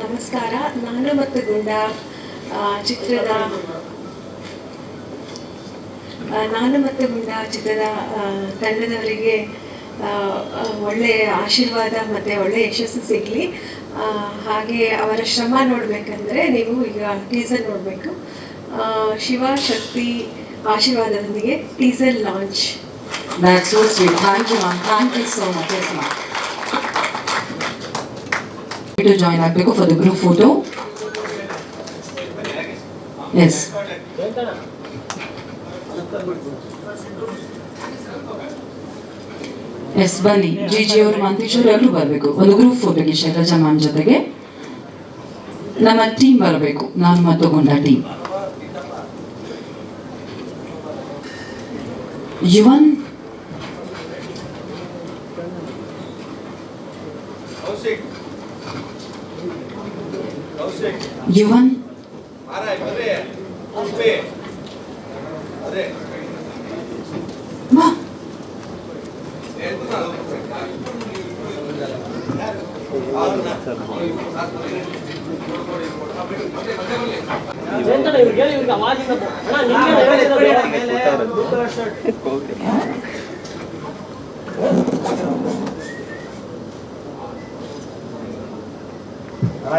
ನಮಸ್ಕಾರ. ನಾನು ಮತ್ತು ಗುಂಡ ಚಿತ್ರದ ನಾನು ಮತ್ತು ಗುಂಡ ಚಿತ್ರದ ಆ, ತಂಡದವರಿಗೆ ಒಳ್ಳೆಯ ಆಶೀರ್ವಾದ ಮತ್ತು ಒಳ್ಳೆಯ ಯಶಸ್ಸು ಸಿಗಲಿ ಹಾಗೆ ಅವರ ಶ್ರಮ ನೋಡಬೇಕಂದ್ರೆ ನೀವು ಈಗ ಟೀಸರ್ ನೋಡಬೇಕು Shiva Shakti ಆಶೀರ್ವಾದದೊಂದಿಗೆ teaser launch ma'am. Thank you so much. Yes, ma'am. To join ಆಗಬೇಕು the group photo. Yes. Yes, ಬನ್ನಿ. ಜಿ ಜಿ ಅವರು ಮಂತೇಶ್ ಅವರು ಎಲ್ಲರೂ ಬರಬೇಕು. ಒಂದು ಗ್ರೂಪ್ ಫೋಟೋಗೆ ಶೈಲಜಾ ಮ್ಯಾಮ್ ಜೊತೆಗೆ ನಮ್ಮ ಟೀಮ್ ಬರಬೇಕು. ನಾನು ಮತ್ತೊಗೊಂಡ ಟೀಮ್ ಯುವನ್ ಯುವನ್ ಮಾರಾಯ್ ಬರ್ರಿ ಪುಷ್ಪಿ ಅದೇ ವಾ ಹೇಳ್ತು ಎಂತಣ್ಣ ಇವ್ರಿಗೆ ಹೇಳಿ ಇವ್ರಿಗೆ ಅವಾಗಿಂದ ಅಣ್ಣ ನಿಮ್ಗೆ ಹೇಳಿದ ಬೇಡ. ಅಣ್ಣ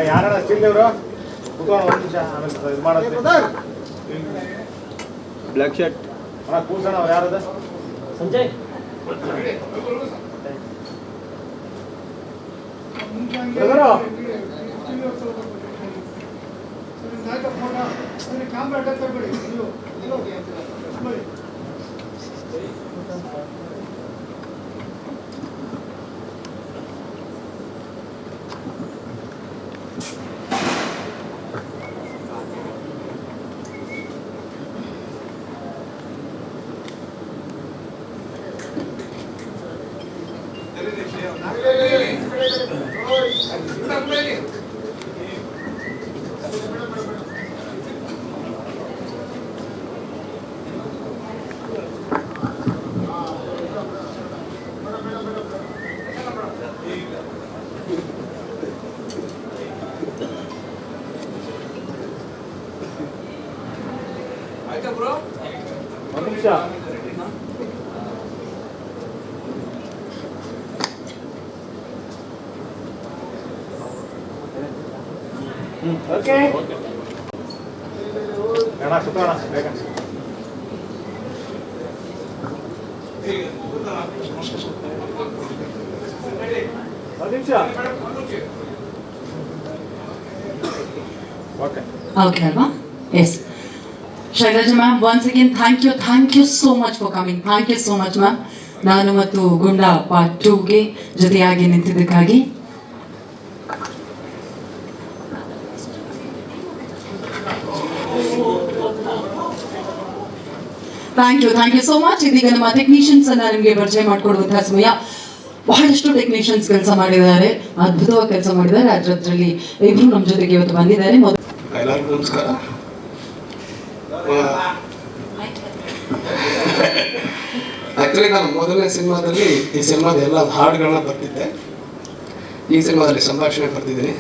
ಯಾರಣ್ಣ ಚಿಲ್ಲವರು ಕುತ್ಕೊಂಡು ಒಂದು ನಿಮಿಷ ಆಮೇಲೆ ಇದು ಮಾಡೋದು ಬ್ಲ್ಯಾಕ್ ಶರ್ಟ್ ಅಣ್ಣ ಕೂರ್ಸೋಣ ಅವ್ರು ಯಾರದ? ಸಂಜಯ್. ಬ್ರದರು. ಆಯ್ತಾ ಬ್ರೋ ಒಂದು ನಿಮಿಷ ಓಕೆ ಅಣ್ಣ ಕುತ್ಕೋಣ ಬೇಗ ಒಂದು ನಿಮಿಷ ಓಕೆ ಓಕೆ ಅಲ್ವಾ yes Shailaja ma'am once again thank you thank you so much for coming thank you so much ma'am ನಾನು ಮತ್ತು ಗುಂಡ ಪಾರ್ಟ್ ಟೂಗೆ ಜೊತೆಯಾಗಿ ನಿಂತಿದ್ದಕ್ಕಾಗಿ thank you thank you so much ಇದೀಗ ನಮ್ಮ ಟೆಕ್ನಿಷಿಯನ್ಸ್ ಅನ್ನ ನಿಮಗೆ ಪರಿಚಯ ಮಾಡಿಕೊಡುವಂತಹ ಸಮಯ. ಬಹಳಷ್ಟು ಟೆಕ್ನಿಷಿಯನ್ಸ್ ಕೆಲಸ ಮಾಡಿದ್ದಾರೆ, ಅದ್ಭುತವಾಗಿ ಕೆಲಸ ಮಾಡಿದ್ದಾರೆ. ಅದರಲ್ಲಿ ಇಬ್ರು ನಮ್ಮ ಜೊತೆಗೆ ಇವತ್ತು ಬಂದಿದ್ದಾರೆ. ನಮಸ್ಕಾರ. ಆ್ಯಕ್ಚುಲಿ ನಾನು ಮೊದಲನೇ ಸಿನಿಮಾದಲ್ಲಿ ಈ ಸಿನಿಮಾದ ಎಲ್ಲ ಹಾಡುಗಳನ್ನ ಬರ್ತಿದ್ದೆ. ಈ ಸಿನಿಮಾದಲ್ಲಿ ಸಂಭಾಷಣೆ ಬರ್ತಿದ್ದೀನಿ.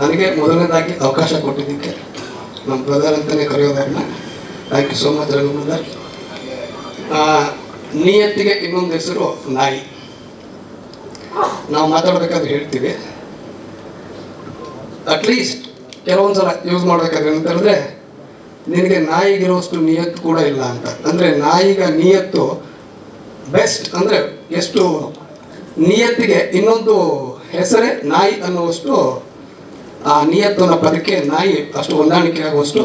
ನನಗೆ ಮೊದಲನೇದಾಗಿ ಅವಕಾಶ ಕೊಟ್ಟಿದ್ದಕ್ಕೆ ನಮ್ಮ ಬ್ರದರ್ ಅಂತಲೇ ಕರೆಯೋದನ್ನ thank you so much Raghumandar ನಿಯತ್ತಿಗೆ ಇನ್ನೊಂದು ಹೆಸರು ನಾಯಿ. ನಾವು ಮಾತಾಡಬೇಕಾದ್ರೆ ಹೇಳ್ತೀವಿ. ಅಟ್ಲೀಸ್ಟ್ ಕೆಲವೊಂದು ಸಲ ಯೂಸ್ ಮಾಡಬೇಕಾದ್ರೆ ಅಂತಂದರೆ ನಿನಗೆ ನಾಯಿಗಿರೋಷ್ಟು ನಿಯತ್ತು ಕೂಡ ಇಲ್ಲ ಅಂತ. ಅಂದರೆ ನಾಯಿಗ ನಿಯತ್ತು ಬೆಸ್ಟ್ ಅಂದರೆ ಎಷ್ಟು ನಿಯತ್ತಿಗೆ ಇನ್ನೊಂದು ಹೆಸರೇ ನಾಯಿ ಅನ್ನುವಷ್ಟು, ಆ ನಿಯತ್ತು ಅನ್ನೋ ಪದಕ್ಕೆ ನಾಯಿ ಅಷ್ಟು ಹೊಂದಾಣಿಕೆ ಆಗುವಷ್ಟು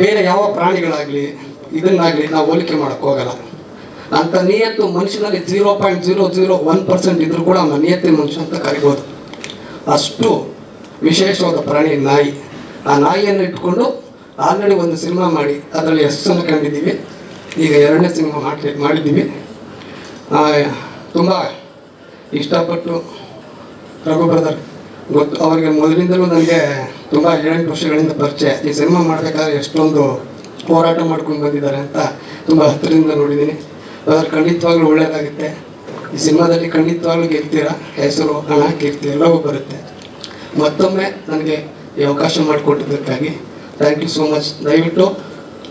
ಬೇರೆ ಯಾವ ಪ್ರಾಣಿಗಳಾಗಲಿ, ಇದನ್ನಾಗಲಿ ನಾವು ಹೋಲಿಕೆ ಮಾಡೋಕ್ಕೋಗಲ್ಲ ಅಂಥ ನಿಯತ್ತು ಮನುಷ್ಯನಲ್ಲಿ zero point zero zero one percent ಇದ್ರೂ ಕೂಡ ಅವನ ನಿಯತ್ತಿನ ಮನುಷ್ಯ ಅಂತ ಕರಿಬೋದು. ಅಷ್ಟು ವಿಶೇಷವಾದ ಪ್ರಾಣಿ ನಾಯಿ. ಆ ನಾಯಿಯನ್ನು ಇಟ್ಕೊಂಡು ಆಲ್ರೆಡಿ ಒಂದು ಸಿನಿಮಾ ಮಾಡಿ, ಅದರಲ್ಲಿ ಯಶಸ್ಸನ್ನು ಕಂಡಿದ್ದೀವಿ? ಈಗ ಎರಡನೇ ಸಿನಿಮಾ ಮಾಡಿ ಮಾಡಿದ್ದೀವಿ. ತುಂಬ ಇಷ್ಟಪಟ್ಟು ರಘು ಬ್ರದರ್ ಗೊತ್ತು, ಅವರಿಗೆ ಮೊದಲಿಂದಲೂ ನನಗೆ ತುಂಬ ಏಳೆಂಟು ವರ್ಷಗಳಿಂದ ಪರಿಚಯ. ಈ ಸಿನಿಮಾ ಮಾಡಬೇಕಾದ್ರೆ ಎಷ್ಟೊಂದು ಹೋರಾಟ ಮಾಡ್ಕೊಂಡು ಬಂದಿದ್ದಾರೆ ಅಂತ ತುಂಬ ಹತ್ತಿರದಿಂದ ನೋಡಿದ್ದೀನಿ. ಅದರ ಖಂಡಿತವಾಗ್ಲೂ ಒಳ್ಳೆಯದಾಗುತ್ತೆ ಈ ಸಿನಿಮಾದಲ್ಲಿ ಖಂಡಿತವಾಗ್ಲೂ ಗೆಲ್ತೀರಾ? ಹೆಸರು, ಹಣ, ಕೀರ್ತಿ ಎಲ್ಲವೂ ಬರುತ್ತೆ. ಮತ್ತೊಮ್ಮೆ ನನಗೆ ಈ ಅವಕಾಶ ಮಾಡಿಕೊಟ್ಟಿದ್ದಕ್ಕಾಗಿ ಥ್ಯಾಂಕ್ ಯು ಸೋ ಮಚ್ ದಯವಿಟ್ಟು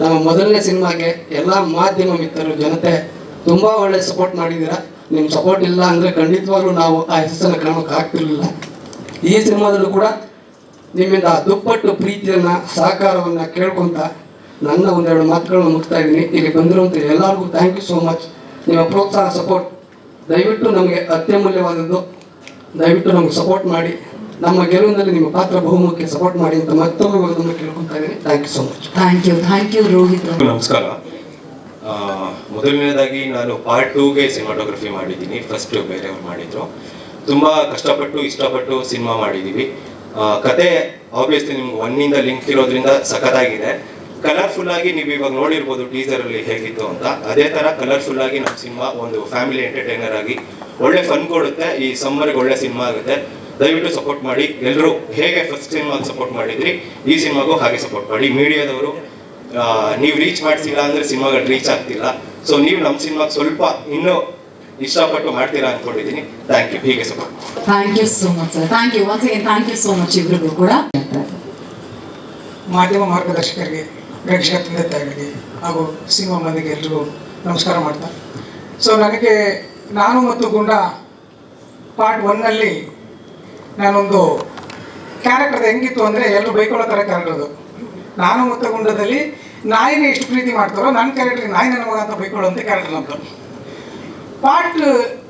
ನಮ್ಮ ಮೊದಲನೇ ಸಿನಿಮಾಗೆ ಎಲ್ಲ ಮಾಧ್ಯಮ ಮಿತ್ರರು, ಜನತೆ ತುಂಬ ಒಳ್ಳೆ ಸಪೋರ್ಟ್ ಮಾಡಿದ್ದೀರಾ? ನಿಮ್ಮ ಸಪೋರ್ಟ್ ಇಲ್ಲ ಅಂದರೆ ಖಂಡಿತವಾಗ್ಲೂ ನಾವು ಆ ಹೆಸರನ್ನು ಕಾಣೋಕೆ ಆಗ್ತಿರ್ಲಿಲ್ಲ. ಈ ಸಿನಿಮಾದಲ್ಲೂ ಕೂಡ ನಿಮ್ಮಿಂದ ದುಪ್ಪಟ್ಟು ಪ್ರೀತಿಯನ್ನು ಸಹಕಾರವನ್ನು ಕೇಳ್ಕೊಂತ ನನ್ನ ಒಂದೆರಡು ಮಾತುಗಳನ್ನು ಮುಗ್ತಾ ಇದ್ದೀನಿ. ಇಲ್ಲಿ ಬಂದಿರುವಂಥ ಎಲ್ಲರಿಗೂ ಥ್ಯಾಂಕ್ ಯು ಸೋ ಮಚ್ ನಿಮ್ಮ ಪ್ರೋತ್ಸಾಹ ಸಪೋರ್ಟ್ ದಯವಿಟ್ಟು ನಮಗೆ ಅತ್ಯಮೂಲ್ಯವಾದದ್ದು. ದಯವಿಟ್ಟು ನಮಗೆ ಸಪೋರ್ಟ್ ಮಾಡಿ. ನಮ್ಮ ಗೆಲುವಿನಲ್ಲಿ ನಿಮ್ಮ ಪಾತ್ರ ಬಹುಮುಖ್ಯ. ಸಪೋರ್ಟ್ ಮಾಡಿ ಅಂತ ಮತ್ತೊಮ್ಮೆ ಮಗದೊಮ್ಮೆ ಕೇಳ್ಕೊತಾ ಇದ್ದೀನಿ. Thank you so much thank you thank you Rohit ನಮಸ್ಕಾರ. ಮೊದಲನೇದಾಗಿ ನಾನು ಪಾರ್ಟ್ ಟೂಗೆ ಸಿನಿಮಾಟೋಗ್ರಫಿ ಮಾಡಿದ್ದೀನಿ. ಫಸ್ಟ್ ಬೇರೆಯವ್ರು ಮಾಡಿದ್ರು. ತುಂಬ ಕಷ್ಟಪಟ್ಟು ಇಷ್ಟಪಟ್ಟು ಸಿನಿಮಾ ಮಾಡಿದ್ದೀವಿ ಆ, ಕತೆ ಆಬ್ವಿಯಸ್ಲಿ ನಿಮ್ಗೆ ಒನ್ನಿಂದ ಲಿಂಕ್ ಇರೋದ್ರಿಂದ ಸಖತ್ತಾಗಿದೆ. ಕಲರ್ಫುಲ್ ಆಗಿ ನೀವು ಇವಾಗ ನೋಡಿರ್ಬೋದು ಟೀಸರ್ ಅಲ್ಲಿ ಹೇಗಿತ್ತು ಅಂತ. ಅದೇ ತರ ಕಲರ್ಫುಲ್ ಆಗಿ ನಮ್ಮ ಸಿನಿಮಾ ಒಂದು ಫ್ಯಾಮಿಲಿ ಎಂಟರ್ಟೈನರ್ ಆಗಿ ಒಳ್ಳೆ ಫನ್ ಕೊಡುತ್ತೆ ಈ ಸಮ್ಮರ್ಗೆ ಒಳ್ಳೆ ಸಿನಿಮಾ ಆಗುತ್ತೆ. ದಯವಿಟ್ಟು ಸಪೋರ್ಟ್ ಮಾಡಿ. ಎಲ್ಲರೂ ಹೇಗೆ ಫಸ್ಟ್ ಸಿನಿಮಾಗೆ ಸಪೋರ್ಟ್ ಮಾಡಿದ್ರಿ ಈ ಸಿನಿಮಾಗೂ ಹಾಗೆ ಸಪೋರ್ಟ್ ಮಾಡಿ. ಮೀಡಿಯಾದವರು ನೀವು ರೀಚ್ ಮಾಡಿಸಿಲ್ಲ ಅಂದ್ರೆ ಸಿನಿಮಾಗಳು ರೀಚ್ ಆಗ್ತಿಲ್ಲ. ಸೊ ನೀವು ನಮ್ಮ ಸಿನಿಮಾಗೆ ಸ್ವಲ್ಪ ಇನ್ನೂ ಇಷ್ಟಪಟ್ಟು ಮಾಡ್ತೀರಾ ಅನ್ಕೊಂಡಿದ್ದೀನಿ. ಥ್ಯಾಂಕ್ ಯು ಹೀಗೆ support thank you so much sir thank you once again thank you so much ಇಬ್ಬರಿಗೂ ಕೂಡ. ಮಾಧ್ಯಮ ಮಾರ್ಗದರ್ಶಕರಿಗೆ ಪ್ರೇಕ್ಷಕ ತಂದೆ ತಾಯಿಗಳಿಗೆ ಹಾಗೂ ಸಿನಿಮಾ ಮಂದಿಗೆ ಎಲ್ರಿಗೂ ನಮಸ್ಕಾರ ಮಾಡ್ತಾ. ಸೊ ನನಗೆ ನಾನು ಮತ್ತು ಗುಂಡ ಪಾರ್ಟ್ ಒನ್ನಲ್ಲಿ ನಾನೊಂದು ಕ್ಯಾರೆಕ್ಟರ್ ಹೆಂಗಿತ್ತು ಅಂದರೆ ಎಲ್ಲರೂ ಬೈಕೊಳ್ಳೋ ಥರ ಕ್ಯಾರೆಕ್ಟರ್ ಅದು. ನಾನು ಮತ್ತು ಗುಂಡದಲ್ಲಿ ನಾಯಿನೇ ಎಷ್ಟು ಪ್ರೀತಿ ಮಾಡ್ತಾರೋ ನನ್ನ ಕ್ಯಾರೆಕ್ಟರ್ ನಾಯಿ ನನ್ನ ಮಗ ಅಂತ ಬೈಕೊಳ್ಳೋ ಅಂತ ಕ್ಯಾರೆಕ್ಟರ್ ನಮ್ಮದು ಪಾರ್ಟ್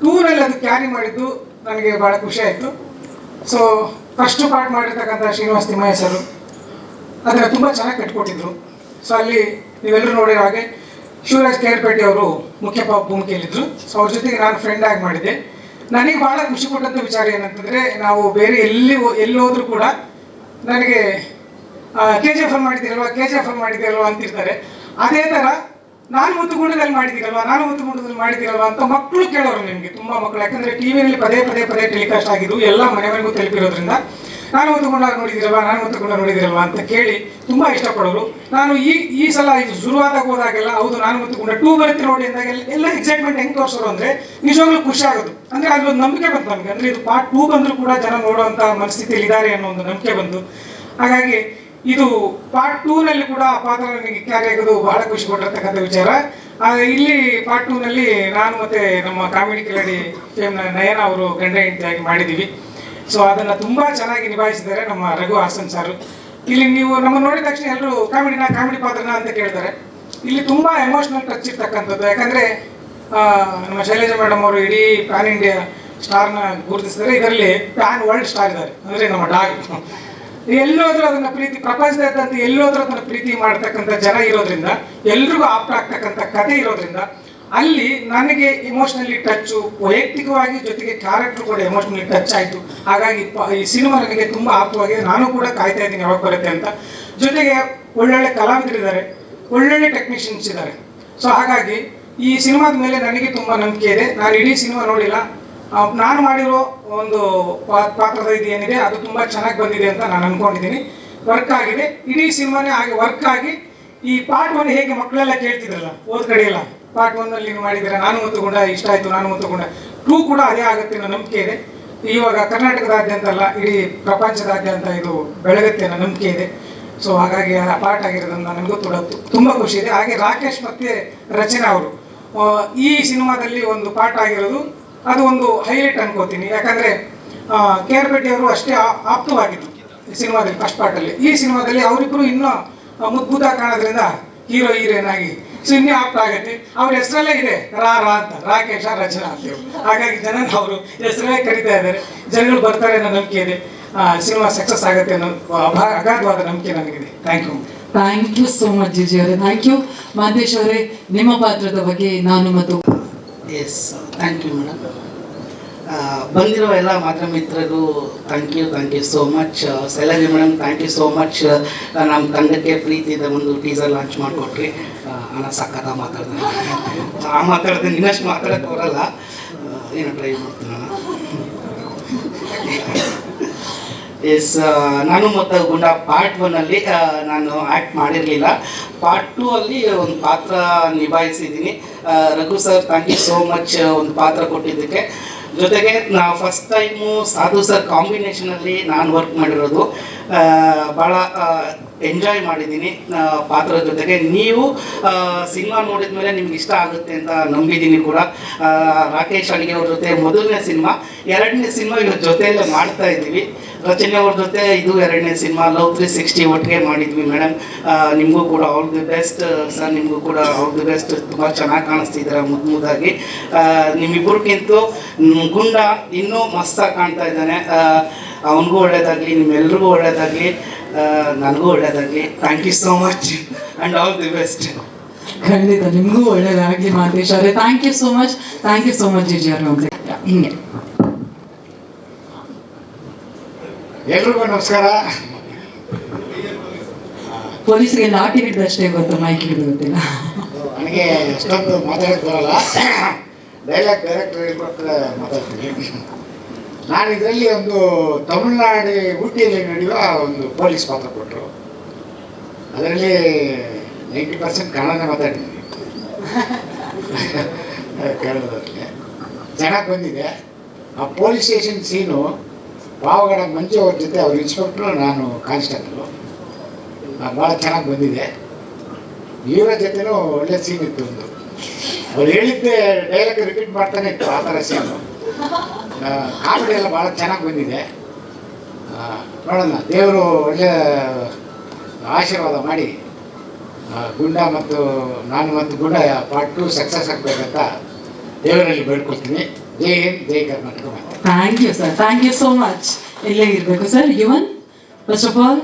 ಟೂರಲ್ಲಿ ಅದು ಕ್ಯಾರಿ ಮಾಡಿದ್ದು ನನಗೆ ಭಾಳ ಖುಷಿ ಆಯಿತು. ಸೊ ಫಸ್ಟ್ ಪಾರ್ಟ್ ಮಾಡಿರ್ತಕ್ಕಂಥ ಶ್ರೀನಿವಾಸ್ ತಿಮ್ಮಯ್ಯ ಸರು ಅದನ್ನು ತುಂಬ ಚೆನ್ನಾಗಿ ಕಟ್ಕೊಟ್ಟಿದ್ರು. ಸೊ ಅಲ್ಲಿ ನೀವೆಲ್ಲರೂ ನೋಡಿರೋ ಹಾಗೆ ಶಿವರಾಜ್ ಕೇರ್ಪೇಟೆ ಅವರು ಮುಖ್ಯ ಪಾಪ ಭೂಮಿಕೆಯಲ್ಲಿದ್ದರು ಸೊ ಅವ್ರ ಜೊತೆಗೆ ನಾನು ಫ್ರೆಂಡ್ ಆಗಿ ಮಾಡಿದ್ದೆ. ನನಗೆ ಭಾಳ ಖುಷಿ ಕೊಟ್ಟಂಥ ವಿಚಾರ ಏನಂತಂದರೆ, ನಾವು ಬೇರೆ ಎಲ್ಲಿ ಎಲ್ಲಿ ಹೋದರೂ ಕೂಡ ನನಗೆ ಕೆ ಜಿ ಎಫ್ ಅಲ್ಲಿ ಮಾಡಿದ್ದೀರಲ್ವಾ ಕೆ ಜಿ ಎಫ್ ಅಲ್ಲಿ ಮಾಡಿದ್ದೀರಲ್ವಾ ಅಂತಿರ್ತಾರೆ. ಅದೇ ಥರ ನಾನು ಮತ್ತು ಗುಣದಲ್ಲಿ ಮಾಡಿದ್ದೀರಲ್ವಾ? ನಾನು ಮತ್ತು ಗುಣದಲ್ಲಿ ಮಾಡಿದ್ದೀರಲ್ವಾ ಅಂತ ಮಕ್ಕಳು ಕೇಳೋರು ನಿಮಗೆ, ತುಂಬ ಮಕ್ಕಳು. ಯಾಕಂದ್ರೆ ಟಿವಿಯಲ್ಲಿ ಪದೇ ಪದೇ ಪದೇ ಟೆಲಿಕಾಸ್ಟ್ ಆಗಿದ್ದು ಎಲ್ಲ ಮನೆವರೆಗೂ ತಲುಪಿರೋದ್ರಿಂದ ನಾನು ಮತ್ತು ಗುಣ ನೋಡಿದಿರಲ್ವಾ ನಾನು ಮತ್ತು ಗುಣ ನೋಡಿದಿರಲ್ವಾ ಅಂತ ಕೇಳಿ ತುಂಬ ಇಷ್ಟಪಡೋರು. ನಾನು ಈ ಈ ಸಲ ಇದು ಶುರುವಾದಾಗ ಹೋದಾಗೆಲ್ಲ ಹೌದು, ನಾನು ಮತ್ತು ಗುಣ ಟೂ ಬರುತ್ತೆ ನೋಡಿ ಅಂದಾಗ ಎಲ್ಲ- ಎಕ್ಸೈಟ್ಮೆಂಟ್ ಹೆಂಗೆ ತೋರಿಸೋರು ಅಂದರೆ ನಿಜವಾಗ್ಲೂ ಖುಷಿ ಆಗೋದು. ಅಂದರೆ ಒಂದು ನಂಬಿಕೆ ಬಂತು ನಮಗೆ. ಅಂದರೆ ಇದು ಪಾರ್ಟ್ ಟೂ ಬಂದರೂ ಕೂಡ ಜನ ನೋಡುವಂಥ ಮನಸ್ಥಿತಿಯಲ್ಲಿ ಇದ್ದಾರೆ ಅನ್ನೋ ಒಂದು ನಂಬಿಕೆ ಬಂತು. ಹಾಗಾಗಿ ಇದು ಪಾರ್ಟ್ ಟೂನಲ್ಲಿ ಕೂಡ ಆ ಪಾತ್ರ ನನಗೆ ಕ್ಯಾರಿ ಆಗೋದು ಬಹಳ ಖುಷಿ ಕೊಟ್ಟಿರ್ತಕ್ಕಂಥ ವಿಚಾರ. ಇಲ್ಲಿ ಪಾರ್ಟ್ ಟೂನಲ್ಲಿ ನಾನು ಮತ್ತೆ ನಮ್ಮ ಕಾಮಿಡಿ ಕಿಲಾಡಿ ಫೇಮ್ನ ನಯನ ಅವರು ಗಂಡ ಹೆಂಡತಿಯಾಗಿ ಮಾಡಿದ್ದೀವಿ ಸೊ ಅದನ್ನ ತುಂಬಾ ಚೆನ್ನಾಗಿ ನಿಭಾಯಿಸಿದ್ದಾರೆ ನಮ್ಮ ರಘು ಹಾಸನ್ ಸಾರು. ಇಲ್ಲಿ ನೀವು ನಮ್ಮ ನೋಡಿದ ತಕ್ಷಣ ಎಲ್ಲರೂ ಕಾಮಿಡಿನ ಕಾಮಿಡಿ ಪಾತ್ರನ ಅಂತ ಕೇಳ್ತಾರೆ. ಇಲ್ಲಿ ತುಂಬಾ ಎಮೋಷನಲ್ ಟಚ್ ಇರ್ತಕ್ಕಂಥದ್ದು. ಯಾಕಂದ್ರೆ ನಮ್ಮ ಶೈಲಜಾ ಮೇಡಮ್ ಅವರು ಇಡೀ ಪ್ಯಾನ್ ಇಂಡಿಯಾ ಸ್ಟಾರ್ನ ಗುರುತಿಸಿದ್ರೆ ಇದರಲ್ಲಿ ಪ್ಯಾನ್ ವರ್ಲ್ಡ್ ಸ್ಟಾರ್ ಇದ್ದಾರೆ. ಅಂದರೆ ನಮ್ಮ ಡಾಗ್. ಎಲ್ಲೋದ್ರೂ ಅದನ್ನ ಪ್ರೀತಿ, ಪ್ರಪಂಚದಾದ್ಯಂತ ಎಲ್ಲೋದ್ರೂ ಅದನ್ನ ಪ್ರೀತಿ ಮಾಡ್ತಕ್ಕಂಥ ಜನ ಇರೋದ್ರಿಂದ, ಎಲ್ರಿಗೂ ಆಪ್ತ ಆಗ್ತಕ್ಕಂಥ ಕಥೆ ಇರೋದ್ರಿಂದ, ಅಲ್ಲಿ ನನಗೆ ಇಮೋಷನಲಿ ಟಚ್ಚು ವೈಯಕ್ತಿಕವಾಗಿ ಜೊತೆಗೆ ಕ್ಯಾರೆಕ್ಟರ್ ಕೂಡ ಎಮೋಷನಲಿ ಟಚ್ ಆಯಿತು. ಹಾಗಾಗಿ ಈ ಸಿನಿಮಾ ನನಗೆ ತುಂಬ ಆಪ್ತವಾಗಿದೆ. ನಾನು ಕೂಡ ಕಾಯ್ತಾ ಇದ್ದೀನಿ ಯಾವಾಗ ಬರುತ್ತೆ ಅಂತ. ಜೊತೆಗೆ ಒಳ್ಳೊಳ್ಳೆ ಕಲಾವಿದರಿದ್ದಾರೆ, ಒಳ್ಳೊಳ್ಳೆ ಟೆಕ್ನಿಷಿಯನ್ಸ್ ಇದ್ದಾರೆ. ಸೊ ಹಾಗಾಗಿ ಈ ಸಿನಿಮಾದ ಮೇಲೆ ನನಗೆ ತುಂಬ ನಂಬಿಕೆ ಇದೆ. ನಾನು ಇಡೀ ಸಿನಿಮಾ ನೋಡಿಲ್ಲ. ನಾನು ಮಾಡಿರೋ ಒಂದು ಪಾ- ಪಾತ್ರದ ಇದು ಏನಿದೆ, ಅದು ತುಂಬ ಚೆನ್ನಾಗಿ ಬಂದಿದೆ ಅಂತ ನಾನು ಅನ್ಕೊಂಡಿದ್ದೀನಿ ವರ್ಕ್ ಆಗಿದೆ. ಇಡೀ ಸಿನಿಮಾನೇ ಹಾಗೆ ವರ್ಕ್ ಆಗಿ ಈ ಪಾರ್ಟ್ ಒನ್ ಹೇಗೆ ಮಕ್ಕಳೆಲ್ಲ ಕೇಳ್ತಿದ್ರಲ್ಲ ಓದ್ ಕಡೆ ಎಲ್ಲ ಪಾರ್ಟ್ ಒನ್ನಲ್ಲಿ ನೀವು ಮಾಡಿದ್ರೆ ನಾನು ಒತ್ತುಕೊಂಡ ಇಷ್ಟ ಆಯಿತು, ನಾನು ಒತ್ತುಕೊಂಡೆ ಟೂ ಕೂಡ ಅದೇ ಆಗುತ್ತೆ ಅನ್ನೋ ನಂಬಿಕೆ ಇದೆ. ಇವಾಗ ಕರ್ನಾಟಕದಾದ್ಯಂತ ಅಲ್ಲ ಇಡೀ ಪ್ರಪಂಚದಾದ್ಯಂತ ಇದು ಬೆಳಗುತ್ತೆ ಅನ್ನೋ ನಂಬಿಕೆ ಇದೆ. ಸೊ ಹಾಗಾಗಿ ಆ ಪಾರ್ಟ್ ಆಗಿರೋದನ್ನ ನನಗೂ ಕೂಡ ತುಂಬ ಖುಷಿ ಇದೆ. ಹಾಗೆ ರಾಕೇಶ್ ಮತ್ತೆ ರಚನಾ ಅವರು. ಈ ಸಿನಿಮಾದಲ್ಲಿ ಒಂದು ಪಾರ್ಟ್ ಆಗಿರೋದು ಅದು ಒಂದು ಹೈಲೈಟ್ ಅನ್ಕೋತೀನಿ. ಯಾಕಂದ್ರೆ ಕೆ ಆರ್ ಪೇಟೆ ಅವರು ಅಷ್ಟೇ ಆಪ್ತವಾಗಿತ್ತು ಸಿನಿಮಾದಲ್ಲಿ ಫಸ್ಟ್ ಪಾರ್ಟಲ್ಲಿ ಈ ಸಿನಿಮಾದಲ್ಲಿ ಅವರಿಬ್ಬರು ಇನ್ನೂ ಮುದ್ಭುತ ಕಾಣೋದ್ರಿಂದ ಹೀರೋ ಹೀರೋಯಿನ್ ಆಗಿ ಸೊ ಇನ್ನೂ ಆಪ್ತ ಆಗುತ್ತೆ. ಅವ್ರ ಹೆಸರಲ್ಲೇ ಇದೆ, ರಾ ರಾ ಅಂತ, ರಾಕೇಶ, ರಚನಾ ಅಂತ ಹಾಗಾಗಿ ಜನ ಅವರು ಹೆಸರಲ್ಲೇ ಕರಿತಾ ಇದ್ದಾರೆ. ಜನಗಳು ಬರ್ತಾರೆ ಅನ್ನೋ ನಂಬಿಕೆ ಇದೆ. ಸಿನಿಮಾ ಸಕ್ಸಸ್ ಆಗುತ್ತೆ ಅನ್ನೋ ಅಗಾಧವಾದ ನಂಬಿಕೆ ನನಗಿದೆ. Thank you thank you so much GG ಅವರೇ. ಥ್ಯಾಂಕ್ ಯು ಮಾಂತೇಶ್ ಅವರೇ, ನಿಮ್ಮ ಪಾತ್ರದ ಬಗ್ಗೆ ನಾನು ಮತ್ತು ಎಸ್ ಥ್ಯಾಂಕ್ ಯು ಮೇಡಮ್ ಬಂದಿರೋ ಎಲ್ಲ ಮಾತ್ರ ಮಿತ್ರರಿಗೂ thank you thank you so much Sailaji madam thank you so much ನಮ್ಮ ತಂಡಕ್ಕೆ ಪ್ರೀತಿಯಿಂದ ಒಂದು ಟೀಸರ್ ಲಾಂಚ್ ಮಾಡಿಕೊಟ್ರಿ ನಾನು ಸಖತ್ತ ಮಾತಾಡ್ತೀನಿ. ಆ ಮಾತಾಡ್ದೆ ಇನ್ನಷ್ಟು ಮಾತಾಡೋಕ್ಕೆ ಬರಲ್ಲ. ಏನು ಟ್ರೈ ಮಾಡ್ತೀನಿ ನಾನು ಎಸ್ ನಾನು ಮತ್ತು ಗುಂಡ ಪಾರ್ಟ್ ಒನ್ನಲ್ಲಿ ನಾನು ಆ್ಯಕ್ಟ್ ಮಾಡಿರಲಿಲ್ಲ. ಪಾರ್ಟ್ ಟೂ ಅಲ್ಲಿ ಒಂದು ಪಾತ್ರ ನಿಭಾಯಿಸಿದ್ದೀನಿ. Raghu sir thank you so much ಒಂದು ಪಾತ್ರ ಕೊಟ್ಟಿದ್ದಕ್ಕೆ. ಜೊತೆಗೆ ನಾ ಫಸ್ಟ್ ಟೈಮು ಸಾಧು ಸರ್ ಕಾಂಬಿನೇಷನಲ್ಲಿ ನಾನು ವರ್ಕ್ ಮಾಡಿರೋದು. ಭಾಳ ಎಂಜಾಯ್ ಮಾಡಿದ್ದೀನಿ ಪಾತ್ರದ ಜೊತೆಗೆ. ನೀವು ಸಿನಿಮಾ ನೋಡಿದ ಮೇಲೆ ನಿಮ್ಗೆ ಇಷ್ಟ ಆಗುತ್ತೆ ಅಂತ ನಂಬಿದ್ದೀನಿ ಕೂಡ. ರಾಕೇಶ್ ಅಡಿಗೆ ಅವ್ರ ಜೊತೆ ಮೊದಲನೇ ಸಿನಿಮಾ, ಎರಡನೇ ಸಿನಿಮಾ ಇವ್ರ ಜೊತೆಯಲ್ಲೇ ಮಾಡ್ತಾ ಇದ್ದೀವಿ. ರಚನೆ ಅವ್ರ ಜೊತೆ ಇದು ಎರಡನೇ ಸಿನಿಮಾ ಲವ್ ತ್ರೀ ಸಿಕ್ಸ್ಟಿ ಒಟ್ಟಿಗೆ ಮಾಡಿದ್ವಿ ಮೇಡಮ್ ನಿಮಗೂ ಕೂಡ ಆಲ್ ದಿ ಬೆಸ್ಟ್ ಸರ್ ನಿಮಗೂ ಕೂಡ ಆಲ್ ದಿ ಬೆಸ್ಟ್ ತುಂಬ ಚೆನ್ನಾಗಿ ಕಾಣಿಸ್ತಿದ್ದೀರ ಮುದ್ದು ಮುದ್ದಾಗಿ. ನಿಮ್ಮಿಬ್ಬರಿಗಿಂತೂ ಗುಂಡ ಇನ್ನೂ ಮಸ್ತಾಗಿ ಕಾಣ್ತಾ ಇದ್ದಾನೆ. ಅವನಿಗೂ ಒಳ್ಳೇದಾಗಲಿ, ನಿಮ್ಮೆಲ್ರಿಗೂ ಒಳ್ಳೇದಾಗಲಿ. ನನಗೂ ಒಳ್ಳೇದಾಗಲಿ. Thank you so much and all the best ಖಂಡಿತ ನಿಮಗೂ ಒಳ್ಳೇದಾಗಲಿ ಮಾತೇಶ್ ಅವರೇ. Thank you so much thank you so much GG ಅವ್ರೆ ಹಿಂಗೆ. ಎಲ್ರಿಗೂ ನಮಸ್ಕಾರ. ಪೊಲೀಸ್ಗೆ ಲಾಟಿ ಹಿಡಿದಷ್ಟೇ ಗೊತ್ತು ಮೈಕ್ ಹಿಡಿದು ಗೊತ್ತಿಲ್ಲ ನನಗೆ ಎಷ್ಟೊಂದು ಮಾತಾಡೋಕ್ಕೆ ಬರಲ್ಲ. ಡೈಲಾಗ್ ಡೈರೆಕ್ಟರ್ ಹೇಳ್ಕೊಟ್ರೆ ಮಾತಾಡ್ತೀನಿ. ನಾನು ಇದರಲ್ಲಿ ಒಂದು ತಮಿಳ್ನಾಡು ಊಟಿಯಲ್ಲಿ ನಡೆಯುವ ಒಂದು ಪೊಲೀಸ್ ಪಾತ್ರ ಕೊಟ್ಟರು. ಅದರಲ್ಲಿ ನೈಂಟಿ ಪರ್ಸೆಂಟ್ ಕನ್ನಡನೇ ಮಾತಾಡಿದ್ದೀನಿ. ಕೇಳೋದಕ್ಕೆ ಚೆನ್ನಾಗಿ ಬಂದಿದೆ. ಆ police station scene Pavagada Manju ಅವ್ರ ಜೊತೆ ಅವ್ರ ಇನ್ಸ್ಪೆಕ್ಟ್ರು, ನಾನು ಕಾನ್ಸ್ಟೇಬಲು. ಭಾಳ ಚೆನ್ನಾಗಿ ಬಂದಿದೆ. ಇವರ ಜೊತೆನೂ ಒಳ್ಳೆ ಸೀನ್ ಇತ್ತು ಒಂದು. ಅವ್ರು ಹೇಳಿದ್ದೆ ಡೈಲಾಗ್ ರಿಪೀಟ್ ಮಾಡ್ತಾನೆ ಇತ್ತು ಆ ಥರ ಸೀನು. ಕಾಮಿಡಿ ಎಲ್ಲ ಭಾಳ ಚೆನ್ನಾಗಿ ಬಂದಿದೆ. ಆ, ನೋಡೋಣ ದೇವರು ಒಳ್ಳೆಯ ಆಶೀರ್ವಾದ ಮಾಡಿ ಗುಂಡ ಮತ್ತು ನಾನು ಮತ್ತು ಗುಂಡ ಪಾರ್ಟ್ ಟು ಸಕ್ಸಸ್ ಆಗಬೇಕಂತ ದೇವರಲ್ಲಿ ಬೇಡ್ಕೊಳ್ತೀನಿ. ಜೈ ಹಿಂದ್ ಜೈ Karnataka thank you sir thank you so much ಇಲ್ಲೇ ಇರಬೇಕು sir Yuvan first of all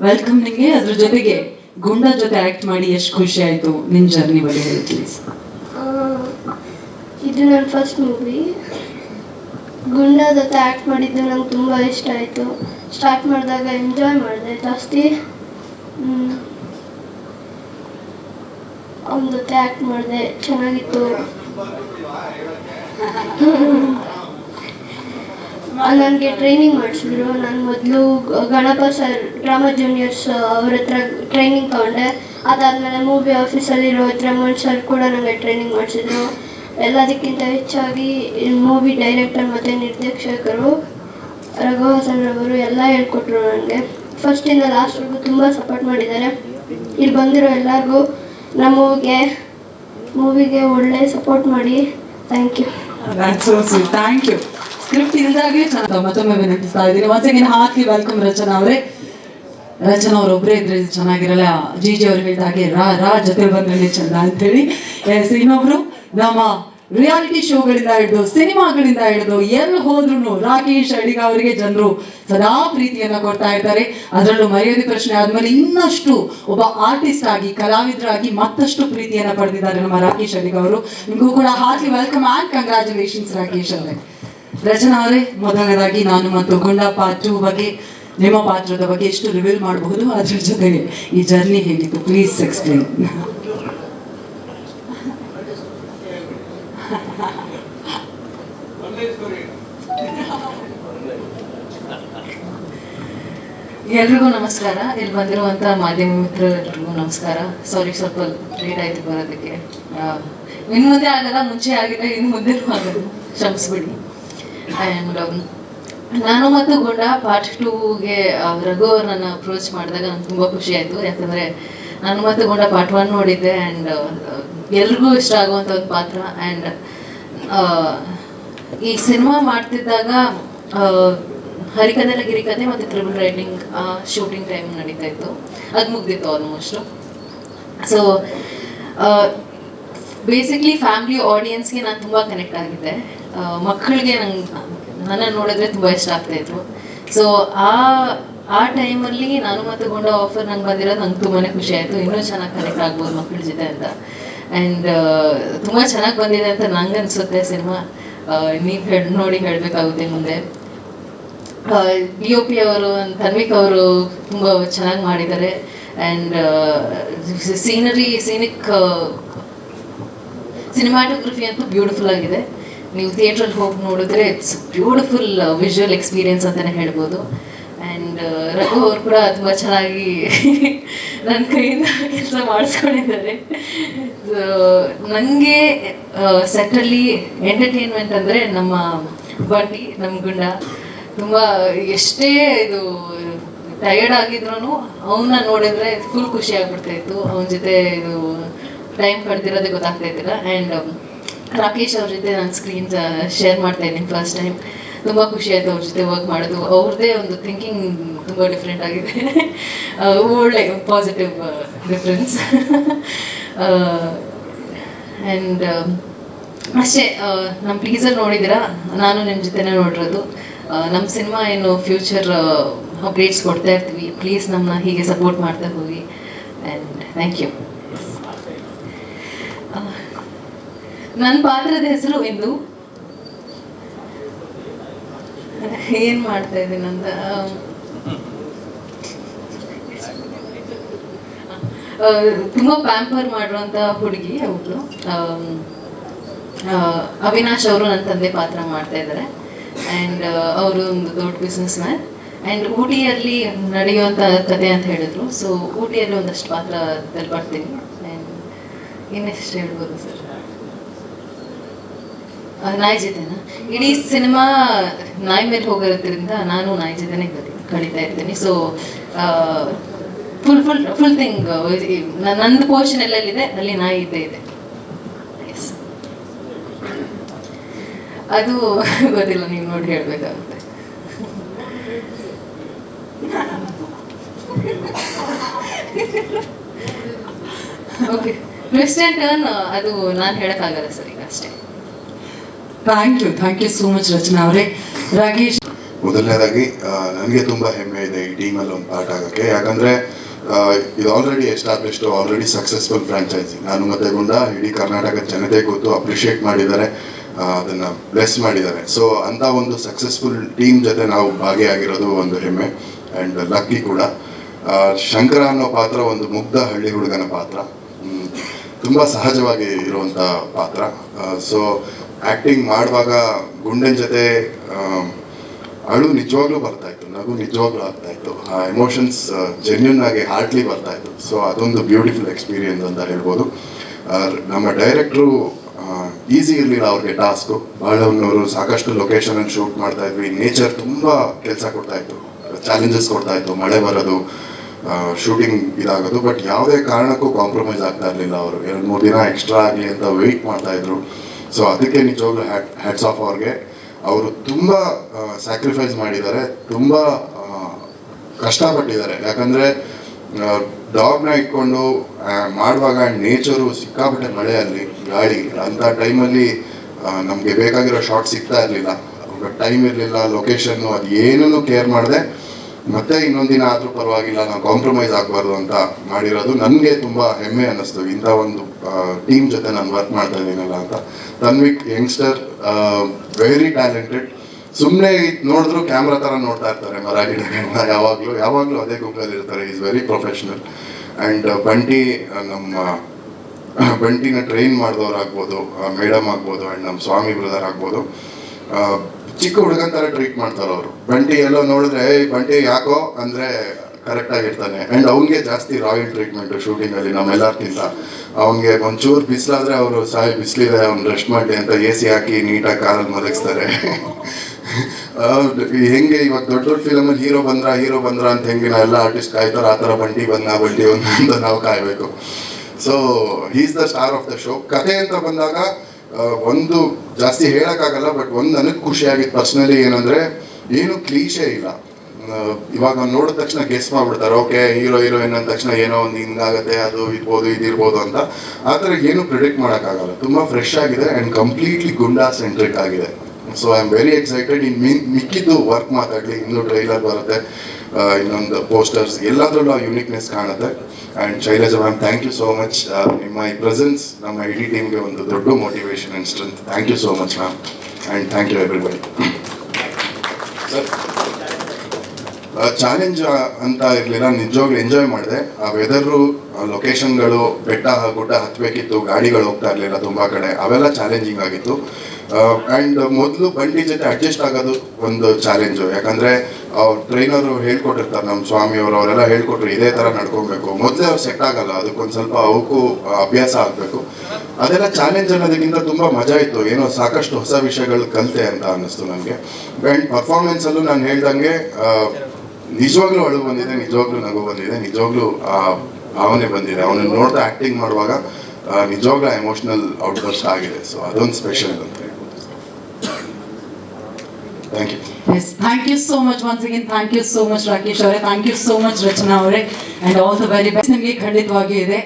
welcome ನಿಮಗೆ. ಅದ್ರ ಜೊತೆಗೆ ಗುಂಡ ಜೊತೆ ಆಕ್ಟ್ ಮಾಡಿ ಎಷ್ಟು ಖುಷಿ ಆಯಿತು ನಿಮ್ಮ ಜರ್ನಿ ಬಗ್ಗೆ ಹೇಳಿ ಪ್ಲೀಸ್ ಆ, ಇದು ನನ್ನ ಫಸ್ಟ್ ಮೂವಿ ಗುಂಡ ಜೊತೆ ಆ್ಯಕ್ಟ್ ಮಾಡಿದ್ದು ನಂಗೆ ತುಂಬ ಇಷ್ಟ ಆಯಿತು. ಸ್ಟಾರ್ಟ್ ಮಾಡಿದಾಗ ಎಂಜಾಯ್ ಮಾಡಿದೆ, ಜಾಸ್ತಿ. ಒಂದು ಆ್ಯಕ್ಟ್ ಮಾಡಿದೆ, ಚೆನ್ನಾಗಿತ್ತು. ನನಗೆ ಟ್ರೈನಿಂಗ್ ಮಾಡಿಸಿದ್ರು. ನಾನು ಮೊದಲು ಗಣಪ ಸರ್ ಡ್ರಾಮಾ ಜೂನಿಯರ್ಸ್ ಅವ್ರ ಹತ್ರ ಟ್ರೈನಿಂಗ್ ತೊಗೊಂಡೆ. ಅದಾದಮೇಲೆ ಮೂವಿ ಆಫೀಸಲ್ಲಿರೋ ರಮಣ್ ಸರ್ ಕೂಡ ನನಗೆ ಟ್ರೈನಿಂಗ್ ಮಾಡಿಸಿದ್ರು. ಎಲ್ಲದಕ್ಕಿಂತ ಹೆಚ್ಚಾಗಿ ಮೂವಿ ಡೈರೆಕ್ಟರ್ ಮತ್ತು ನಿರ್ದೇಶಕರು ರಘು ಹಾಸನ್ ರವರು ಎಲ್ಲ ಹೇಳ್ಕೊಟ್ರು ನನಗೆ ಫಸ್ಟಿಂದ ಲಾಸ್ಟ್ವರೆಗೂ ತುಂಬ ಸಪೋರ್ಟ್ ಮಾಡಿದ್ದಾರೆ. ಇಲ್ಲಿ ಬಂದಿರೋ ಎಲ್ಲರಿಗೂ ನಮ್ಮ ಮೂವಿಗೆ ಮೂವಿಗೆ ಒಳ್ಳೆ ಸಪೋರ್ಟ್ ಮಾಡಿ. Thank you thank you script ಇಲ್ದಾಗೆ ಚೆನ್ನಾಗಿ ಮತ್ತೊಮ್ಮೆ ವಿನಂತಿಸ್ತಾ ಇದ್ದೀನಿ. ಅಗೇನ್ ಹಾರ್ಟ್ಲಿ ವೆಲ್ಕಮ್ ರಚನಾ ಅವರೇ. ರಚನಾ ಅವರೊಬ್ಬರೇ ಇದ್ರೆ ಇದು ಚೆನ್ನಾಗಿರಲ್ಲ. ಜಿ ಜಿ ಅವ್ರು ಹೇಳಿದ ರಾ ರಾ ಜೊತೆ ಬಂದ್ರೆ ಚಂದ ಅಂತೇಳಿ. ಎಸ್ ಇನ್ನೊಬ್ರು ನಮ್ಮ ರಿಯಾಲಿಟಿ ಶೋಗಳಿಂದ ಹಿಡಿದು, ಸಿನಿಮಾಗಳಿಂದ ಹಿಡಿದು, ಎಲ್ಲಿ ಹೋದ್ರು ರಾಕೇಶ್ ಅಡಿಗ ಅವರಿಗೆ ಜನರು ಸದಾ ಪ್ರೀತಿಯನ್ನ ಕೊಡ್ತಾ ಇರ್ತಾರೆ ಅದರಲ್ಲೂ ಮರ್ಯಾದೆ ಪ್ರಶ್ನೆ ಆದ್ಮೇಲೆ ಇನ್ನಷ್ಟು ಒಬ್ಬ ಆರ್ಟಿಸ್ಟ್ ಆಗಿ, ಕಲಾವಿದರಾಗಿ ಮತ್ತಷ್ಟು ಪ್ರೀತಿಯನ್ನ ಪಡೆದಿದ್ದಾರೆ ನಮ್ಮ ರಾಕೇಶ್ ಅಡಿಗ ಅವರು. ನಿಮಗೂ ಕೂಡ heartly welcome and congratulations Rakesh ಅವರೇ. ರಚನಾ ಅವರೇ, ಮೊದಲನೇದಾಗಿ ನಾನು ಮತ್ತು ಗುಂಡ ಪಾರ್ಟ್ ಬಗ್ಗೆ, ನಿಮ್ಮ ಪಾತ್ರದ ಬಗ್ಗೆ ಎಷ್ಟು ರಿವೀಲ್ ಮಾಡಬಹುದು? ಅದ್ರ ಜೊತೆಗೆ ಈ ಜರ್ನಿ ಹೇಗಿತ್ತು? ಪ್ಲೀಸ್ ಎಕ್ಸ್ಪ್ಲೇನ್ ಎಲ್ರಿಗೂ ನಮಸ್ಕಾರ. ಇಲ್ಲಿ ಬಂದಿರುವಂಥ ಮಾಧ್ಯಮ ಎಲ್ರಿಗೂ ನಮಸ್ಕಾರ. ಸಾರಿ ಸ್ವಲ್ಪ ಲೇಟ್ ಆಯಿತು ಬರೋದಕ್ಕೆ. ಇನ್ನು ಮುಂದೆ ಆಗಲ್ಲ, ಮುಂಚೆ ಆಗಿದೆ ಇನ್ನು ಮುಂದೆನೂ ಆಗಲ್ಲ ಕ್ಷಮಿಸ್ಬಿಡಿ. ಆ್ಯಂಡ್ ನಾನು ಮತ್ತು ಗುಂಡ ಪಾರ್ಟ್ ಟೂಗೆ ರಘು ಅವ್ರನ್ನ ಅಪ್ರೋಚ್ ಮಾಡಿದಾಗ ನಂಗೆ ತುಂಬ ಖುಷಿ ಆಯ್ತು. ಯಾಕಂದರೆ ನಾನು ಮತ್ತು ಗುಂಡ ಪಾರ್ಟ್ ಒನ್ ನೋಡಿದ್ದೆ ಆ್ಯಂಡ್ ಎಲ್ರಿಗೂ ಇಷ್ಟ ಆಗುವಂಥ ಒಂದು ಪಾತ್ರ ಆ್ಯಂಡ್ ಈ ಸಿನಿಮಾ ಮಾಡ್ತಿದ್ದಾಗ ಆ, ಗಿರಿ ಗಿರಿಕಥೆ ಮತ್ತು ತ್ರಿಬಲ್ ರೈಡಿಂಗ್ ಶೂಟಿಂಗ್ ಟೈಮ್ ನಡೀತಾ ಇತ್ತು. ಅದು ಮುಗ್ದಿತ್ತು ಆಲ್ಮೋಸ್ಟ್ ಸೊ ಬೇಸಿಕ್ಲಿ ಫ್ಯಾಮಿಲಿ ಆಡಿಯನ್ಸ್ಗೆ ನಾನು ತುಂಬ ಕನೆಕ್ಟ್ ಆಗಿದ್ದೆ. ಮಕ್ಕಳಿಗೆ ನಂಗೆ ನನ್ನ ನೋಡಿದ್ರೆ ತುಂಬ ಇಷ್ಟ ಆಗ್ತಾ ಇತ್ತು. ಸೊ ಆ ಆ ಟೈಮಲ್ಲಿ ನಾನು ಮತ್ತು ಗೊಂಡ ಆಫರ್ ನಂಗೆ ಬಂದಿರೋದು ನಂಗೆ ತುಂಬಾ ಖುಷಿ ಆಯಿತು. ಇನ್ನೂ ಚೆನ್ನಾಗಿ ಕನೆಕ್ಟ್ ಆಗ್ಬೋದು ಮಕ್ಕಳ ಜೊತೆ ಅಂತ. ಆ್ಯಂಡ್ ತುಂಬ ಚೆನ್ನಾಗಿ ಬಂದಿದೆ ಅಂತ ನಂಗೆ ಅನಿಸುತ್ತೆ ಸಿನಿಮಾ. ನೀವು ಹೇಳಿ ನೋಡಿ ಹೇಳಬೇಕಾಗುತ್ತೆ ಮುಂದೆ. ಡಿ ಅವರು ತನ್ವಿಕ್ ಅವರು ತುಂಬ ಚೆನ್ನಾಗಿ ಮಾಡಿದ್ದಾರೆ. ಅಂಡ್ ಸೀನರಿ ಸೀನಿಕ್ ಸಿನಿಮಾಟೋಗ್ರಫಿ ಅಂತೂ ಬ್ಯೂಟಿಫುಲ್ ಆಗಿದೆ. ನೀವು ಥಿಯೇಟ್ರಲ್ಲಿ ಹೋಗಿ ನೋಡಿದ್ರೆ ಇಟ್ಸ್ ಬ್ಯೂಟಿಫುಲ್ ವಿಜುವಲ್ ಎಕ್ಸ್ಪೀರಿಯನ್ಸ್ ಅಂತಲೇ ಹೇಳ್ಬೋದು. ಆ್ಯಂಡ್ ರಘು ಅವರು ಕೂಡ ತುಂಬ ಚೆನ್ನಾಗಿ ನನ್ನ ಕೈಯಿಂದ ಕೆಲಸ ಮಾಡಿಸ್ಕೊಂಡಿದ್ದಾರೆ. ನನಗೆ ಸೆಟ್ಟಲ್ಲಿ ಎಂಟರ್ಟೈನ್ಮೆಂಟ್ ಅಂದರೆ ನಮ್ಮ ಬಂಡಿ ನಮ್ಮ ಗುಂಡ. ತುಂಬ ಎಷ್ಟೇ ಇದು ಟಯರ್ಡ್ ಆಗಿದ್ರು ಅವನ್ನ ನೋಡಿದ್ರೆ ಫುಲ್ ಖುಷಿ ಆಗ್ಬಿಡ್ತಾ ಇತ್ತು. ಅವನ ಜೊತೆ ಇದು ಟೈಮ್ ಕಳೆದಿರೋದೇ ಗೊತ್ತಾಗ್ತಾ ಇದ್ದಿಲ್ಲ. ಆ್ಯಂಡ್ ರಾಕೇಶ್ ಅವ್ರ ಜೊತೆ ನಾನು ಸ್ಕ್ರೀನ್ ಶೇರ್ ಮಾಡ್ತಾ ಇದ್ದೀನಿ ಫಸ್ಟ್ ಟೈಮ್ ತುಂಬ ಖುಷಿ ಆಯ್ತು ಅವ್ರ ಜೊತೆ ವರ್ಕ್ ಮಾಡೋದು. ಅವ್ರದ್ದೇ ಒಂದು ಥಿಂಕಿಂಗ್ ತುಂಬ ಡಿಫ್ರೆಂಟ್ ಆಗಿದೆ. ಒಳ್ಳೆ ಪಾಸಿಟಿವ್ ಡಿಫ್ರೆನ್ಸ್ ಆ್ಯಂಡ್ ಅಷ್ಟೇ ನಮ್ಮ ಪ್ಲೀಸರ್ ನೋಡಿದ್ದೀರಾ? ನಾನು ನಿಮ್ಮ ಜೊತೆನೇ ನೋಡಿರೋದು. ನಮ್ಮ ಸಿನಿಮಾ ಏನು ಫ್ಯೂಚರ್ ಅಪ್ಡೇಟ್ಸ್ ಕೊಡ್ತಾ ಇರ್ತೀವಿ. ಪ್ಲೀಸ್ ನಮ್ಮನ್ನ ಹೀಗೆ ಸಪೋರ್ಟ್ ಮಾಡ್ತಾ ಹೋಗಿ. ಆ್ಯಂಡ್ ಥ್ಯಾಂಕ್ ಯು ನನ್ನ ಪಾತ್ರದ ಹೆಸರು ಇಂದು ಏನು ಮಾಡ್ತಾ ಇದ್ದೀನಿ ಅಂತ ತುಂಬಾ ಪ್ಯಾಂಪರ್ ಮಾಡುವಂಥ ಹುಡುಗಿ ಅವಳು. ಅವಿನಾಶ್ ಅವರು ನನ್ನ ತಂದೆ ಪಾತ್ರ ಮಾಡ್ತಾ ಇದ್ದಾರೆ. ಆ್ಯಂಡ್ ಅವರು ಒಂದು ದೊಡ್ಡ ಬಿಸ್ನೆಸ್ ಮ್ಯಾನ್ ಆ್ಯಂಡ್ ಊಟಿಯಲ್ಲಿ ನಡೆಯುವಂಥ ಕತೆ ಅಂತ ಹೇಳಿದ್ರು. ಸೊ ಊಟಿಯಲ್ಲಿ ಒಂದಷ್ಟು ಪಾತ್ರ ಬರ್ತೀನಿ ಆ್ಯಂಡ್ ಇನ್ನೆಷ್ಟು ಹೇಳ್ಬೋದು ಸರ್? ನಾಯಿ ಜೊತೆನ? ಇಡೀ ಸಿನಿಮಾ ನಾಯಿ ಮೇಲೆ ಹೋಗಿರೋದ್ರಿಂದ ನಾನು ನಾಯಿ ಜೊತೆನೇ ಕಲಿ, ಕಳೀತಾ ಇರ್ತೀನಿ. So full full full thing ನಂದು ಪೋರ್ಷನ್ ಎಲ್ಲೆಲ್ಲಿದೆ? ಅಲ್ಲಿ ನಾಯಿ ಇದ್ದೇ ಇದೆ Yes. ಅದು ಗೊತ್ತಿಲ್ಲ ನೀವು ನೋಡಿ ಹೇಳ್ಬೇಕಾಗುತ್ತೆ. ಓಕೆ ಟ್ವಿಸ್ಟ್ ಆ್ಯಂಡ್ ಟರ್ನ್ ಅದು ನಾನು ಹೇಳೋಕ್ಕಾಗಲ್ಲ ಸರ್ ಈಗ ಅಷ್ಟೇ. Thank you thank you so much Rachana ಅವರೇ. ರಾಕೇಶ್. ಮೊದಲನೇದಾಗಿ ನನಗೆ ತುಂಬ ಹೆಮ್ಮೆ ಇದೆ ಈ ಟೀಮಲ್ಲಿ ಒಂದು ಪಾರ್ಟ್ ಆಗೋಕ್ಕೆ. ಯಾಕಂದರೆ ಇದು already established already successful franchise ನಾನು ಮತ್ತೆ ಗುಂಡ ಇಡೀ ಕರ್ನಾಟಕದ ಜನತೆ ಗೊತ್ತು ಅಪ್ರಿಷಿಯೇಟ್ ಮಾಡಿದ್ದಾರೆ. ಅದನ್ನ ಬ್ಲೆಸ್ ಮಾಡಿದ್ದಾರೆ. ಸೊ ಅಂತ ಒಂದು ಸಕ್ಸಸ್ಫುಲ್ ಟೀಮ್ ಜೊತೆ ನಾವು ಭಾಗಿಯಾಗಿರೋದು ಒಂದು ಹೆಮ್ಮೆ ಆ್ಯಂಡ್ ಲಕ್ಕಿ ಕೂಡ. ಶಂಕರ ಅನ್ನೋ ಪಾತ್ರ ಒಂದು ಮುಗ್ಧ ಹಳ್ಳಿ ಹುಡುಗನ ಪಾತ್ರ. ತುಂಬ ಸಹಜವಾಗಿ ಇರುವಂಥ ಪಾತ್ರ. ಸೊ ಆ್ಯಕ್ಟಿಂಗ್ ಮಾಡುವಾಗ ಗುಂಡನ್ ಜೊತೆ ಅಳು ನಿಜವಾಗ್ಲೂ ಬರ್ತಾ ಇತ್ತು, ನಗು ನಿಜವಾಗ್ಲೂ ಆಗ್ತಾ ಇತ್ತು. ಆ ಎಮೋಷನ್ಸ್ ಜೆನ್ಯೂನ್ ಆಗಿ ಹಾರ್ಟ್ಲಿ ಬರ್ತಾ ಇತ್ತು. ಸೊ ಅದೊಂದು ಬ್ಯೂಟಿಫುಲ್ ಎಕ್ಸ್ಪೀರಿಯನ್ಸ್ ಅಂತ ಹೇಳ್ಬೋದು. ನಮ್ಮ ಡೈರೆಕ್ಟ್ರು ಈಸಿ ಇರಲಿಲ್ಲ ಅವ್ರಿಗೆ ಟಾಸ್ಕು ಅವರು ಸಾಕಷ್ಟು ಲೊಕೇಶನ್ ಶೂಟ್ ಮಾಡ್ತಾ ಇದ್ವಿ. ನೇಚರ್ ತುಂಬ ಕೆಲಸ ಕೊಡ್ತಾ ಇತ್ತು. ಚಾಲೆಂಜಸ್ ಕೊಡ್ತಾ ಇತ್ತು. ಮಳೆ ಬರೋದು ಶೂಟಿಂಗ್ ಇದಾಗೋದು. ಬಟ್ ಯಾವುದೇ ಕಾರಣಕ್ಕೂ ಕಾಂಪ್ರಮೈಸ್ ಆಗ್ತಾ ಇರಲಿಲ್ಲ ಅವರು. ಎರಡು ಮೂರು ದಿನ ಎಕ್ಸ್ಟ್ರಾ ಆಗಲಿ ಅಂತ ವೆಯ್ಟ್ ಮಾಡ್ತಾ ಇದ್ರು. ಸೊ ಅದಕ್ಕೆ ನಿಜವಾಗ್ಲೂ ಹ್ಯಾಟ್ ಹ್ಯಾಟ್ಸ್ ಆಫ್ ಅವ್ರಿಗೆ. ಅವರು ತುಂಬ ಸ್ಯಾಕ್ರಿಫೈಸ್ ಮಾಡಿದ್ದಾರೆ. ತುಂಬ ಕಷ್ಟಪಟ್ಟಿದ್ದಾರೆ. ಯಾಕಂದರೆ ಡಾಗ್ನ ಇಟ್ಕೊಂಡು ಮಾಡುವಾಗ ನೇಚರು ಸಿಕ್ಕಾಪಟ್ಟೆ ಮಳೆಯಲ್ಲಿ ಗಾಳಿ ಅಂಥ ಟೈಮಲ್ಲಿ ನಮಗೆ ಬೇಕಾಗಿರೋ ಶಾರ್ಟ್ ಸಿಗ್ತಾ ಇರಲಿಲ್ಲ. ಟೈಮ್ ಇರಲಿಲ್ಲ ಲೊಕೇಶನ್ನು ಅದು ಏನೂ ಕೇರ್ ಮಾಡಿದೆ. ಮತ್ತೆ ಇನ್ನೊಂದು ದಿನ ಆದರೂ ಪರವಾಗಿಲ್ಲ ನಾವು ಕಾಂಪ್ರಮೈಸ್ ಆಗಬಾರ್ದು ಅಂತ ಮಾಡಿರೋದು. ನನಗೆ ತುಂಬ ಹೆಮ್ಮೆ ಅನ್ನಿಸ್ತು. ಇಂಥ ಒಂದು ಟೀಮ್ ಜೊತೆ ನಾನು ವರ್ಕ್ ಮಾಡ್ತಾ ಇದ್ದೀನಲ್ಲ ಅಂತ. ತನ್ವಿಕ್ ಯಂಗ್ಸ್ಟರ್ ವೆರಿ ಟ್ಯಾಲೆಂಟೆಡ್ ಸುಮ್ಮನೆ ನೋಡಿದ್ರು ಕ್ಯಾಮ್ರಾ ಥರ ನೋಡ್ತಾ ಇರ್ತಾರೆ ಮರ ಗಿಡಗಳನ್ನ ಯಾವಾಗಲೂ ಯಾವಾಗಲೂ ಅದೇ ಗುಂಪಲ್ಲಿ ಇರ್ತಾರೆ. Is very professional and Bunty, ನಮ್ಮ ಬಂಟಿನ ಟ್ರೈನ್ ಮಾಡಿದವರಾಗ್ಬೋದು ಮೇಡಮ್ ಆಗ್ಬೋದು ಆ್ಯಂಡ್ ನಮ್ಮ ಸ್ವಾಮಿ ಬ್ರದರ್ ಆಗ್ಬೋದು. ಚಿಕ್ಕ ಹುಡುಗನ ಥರ ಟ್ರೀಟ್ ಮಾಡ್ತಾರೆ ಅವರು. ಬಂಟಿ ಎಲ್ಲೋ ನೋಡಿದ್ರೆ ಬಂಟಿ, ಯಾಕೋ? ಅಂದರೆ ಕರೆಕ್ಟ್ ಆಗಿರ್ತಾನೆ ಆ್ಯಂಡ್ ಅವ್ನಿಗೆ ಜಾಸ್ತಿ ರಾಯಲ್ ಟ್ರೀಟ್ಮೆಂಟ್ ಶೂಟಿಂಗಲ್ಲಿ ನಮ್ಮೆಲ್ಲರ್ಕಿಂತ. ಅವ್ನಿಗೆ ಒಂಚೂರು ಬಿಸಿಲಾದರೆ ಅವರು ಸಾಯಿ ಬಿಸಿಲಿದೆ, ಅವ್ನು ರೆಸ್ಟ್ ಮಾಡಿ ಅಂತ ಎ ಸಿ ಹಾಕಿ ನೀಟಾಗಿ ಕಾರಲ್ಲಿ ಮಲಗಿಸ್ತಾರೆ. ಹೆಂಗೆ ಇವಾಗ ದೊಡ್ಡ ದೊಡ್ಡ ಫಿಲಮಲ್ಲಿ ಹೀರೋ ಬಂದ್ರ ಹೀರೋ ಬಂದ್ರ ಅಂತ ಹೆಂಗೆ ಎಲ್ಲ ಆರ್ಟಿಸ್ಟ್ ಕಾಯ್ತಾರ, ಆ ಥರ ಬಂಟಿ ಬಂದ ಬಂಟಿ ಒಂದು ಅಂತ ನಾವು ಕಾಯಬೇಕು. So is the star of the show ಕತೆ ಅಂತ ಬಂದಾಗ ಒಂದು ಜಾಸ್ತಿ ಹೇಳೋಕ್ಕಾಗಲ್ಲ ಬಟ್ ಒಂದು ನನಗೆ ಖುಷಿಯಾಗಿತ್ತು ಪರ್ಸ್ನಲಿ ಏನಂದರೆ, ಏನು ಕ್ಲೀಶೆ ಇಲ್ಲ. ಇವಾಗ ನೋಡಿದ ತಕ್ಷಣ ಗೆಸ್ ಮಾಡ್ಬಿಡ್ತಾರೆ ಓಕೆ ಹೀರೋ ಹೀರೋಯಿನ್ ಅಂದ ತಕ್ಷಣ ಏನೋ ಒಂದು ಹಿಂಗಾಗತ್ತೆ, ಅದು ಇರ್ಬೋದು ಇದಿರ್ಬೋದು ಅಂತ. ಆ ಥರ ಏನು ಪ್ರಿಡಿಕ್ಟ್ ಮಾಡೋಕ್ಕಾಗಲ್ಲ. ತುಂಬ ಫ್ರೆಶ್ ಆಗಿದೆ ಆ್ಯಂಡ್ ಕಂಪ್ಲೀಟ್ಲಿ ಗುಂಡಾ ಸೆಂಟ್ರಿಕ್ ಆಗಿದೆ. So I am very excited in mean ಮಿಕ್ಕಿದ್ದು ವರ್ಕ್ ಮಾತಾಡಲಿ, ಇನ್ನೂ ಟ್ರೈಲರ್ ಬರುತ್ತೆ. ಇನ್ನೊಂದು ಪೋಸ್ಟರ್ಸ್ ಎಲ್ಲದರಲ್ಲೂ ಆ ಯುನಿಕ್ನೆಸ್ ಕಾಣುತ್ತೆ. And Shailaja ma'am thank you so much ನಿಮ್ಮ ಈ ಪ್ರೆಸೆನ್ಸ್ ನಮ್ಮ ಇಡೀ ಟೀಮ್ಗೆ ಒಂದು ದೊಡ್ಡ motivation and strength thank you so much ma'am and thank you everybody sir challenge ಅಂತ ಇರಲಿಲ್ಲ. ನಿಜವಾಗ್ಲೂ ಎಂಜಾಯ್ ಮಾಡಿದೆ. ಆ ವೆದರು ಲೊಕೇಶನ್ಗಳು ಬೆಟ್ಟ, ಗುಡ್ಡ ಹತ್ತಬೇಕಿತ್ತು ಗಾಡಿಗಳು ಹೋಗ್ತಾ ಇರಲಿಲ್ಲ ತುಂಬ ಕಡೆ. ಅವೆಲ್ಲ ಚಾಲೆಂಜಿಂಗ್ ಆಗಿತ್ತು. ಆ್ಯಂಡ್ ಮೊದಲು ಬಂಡಿ ಜೊತೆ ಅಡ್ಜಸ್ಟ್ ಆಗೋದು ಒಂದು ಚಾಲೆಂಜು ಯಾಕಂದರೆ ಟ್ರೈನರು ಹೇಳ್ಕೊಟ್ಟಿರ್ತಾರೆ ನಮ್ಮ ಸ್ವಾಮಿಯವರು ಅವರೆಲ್ಲ ಹೇಳ್ಕೊಟ್ರು ಇದೇ ಥರ ನಡ್ಕೊಬೇಕು. ಮೊದಲೇ ಅವ್ರು ಸೆಟ್ ಆಗಲ್ಲ, ಅದಕ್ಕೊಂದು ಸ್ವಲ್ಪ ಅವಕ್ಕೂ ಅಭ್ಯಾಸ ಆಗಬೇಕು. ಅದೆಲ್ಲ ಚಾಲೆಂಜ್ ಅನ್ನೋದಕ್ಕಿಂತ ತುಂಬ ಮಜಾ ಇತ್ತು. ಏನೋ ಸಾಕಷ್ಟು ಹೊಸ ವಿಷಯಗಳು ಕಲಿತೆ ಅಂತ ಅನ್ನಿಸ್ತು ನನಗೆ ಆ್ಯಂಡ್ ಪರ್ಫಾರ್ಮೆನ್ಸಲ್ಲೂ ನಾನು ಹೇಳ್ದಂಗೆ ನಿಜವಾಗ್ಲೂ ಅಳು ಬಂದಿದೆ, ನಿಜವಾಗ್ಲೂ ನಗು ಬಂದಿದೆ, ನಿಜವಾಗ್ಲೂ, ಆ, ಭಾವನೆ ಬಂದಿದೆ. ಅವನನ್ನು ನೋಡ್ತಾ ಆ್ಯಕ್ಟಿಂಗ್ ಮಾಡುವಾಗ ನಿಜವಾಗ್ಲೂ ಎಮೋಷ್ನಲ್ ಔಟ್ಬರ್ಸ್ಟ್ ಆಗಿದೆ. ಸೊ ಅದೊಂದು ಸ್ಪೆಷಲ್ ಅಂತ. Thank you yes thank you so much once again thank you so much Rakesh ಅವರೇ. Thank you so much Rachana ಅವರೇ. And all the very best ನಿಮಗೆ ಖಂಡಿತವಾಗಿಯೂ ಇದೆ.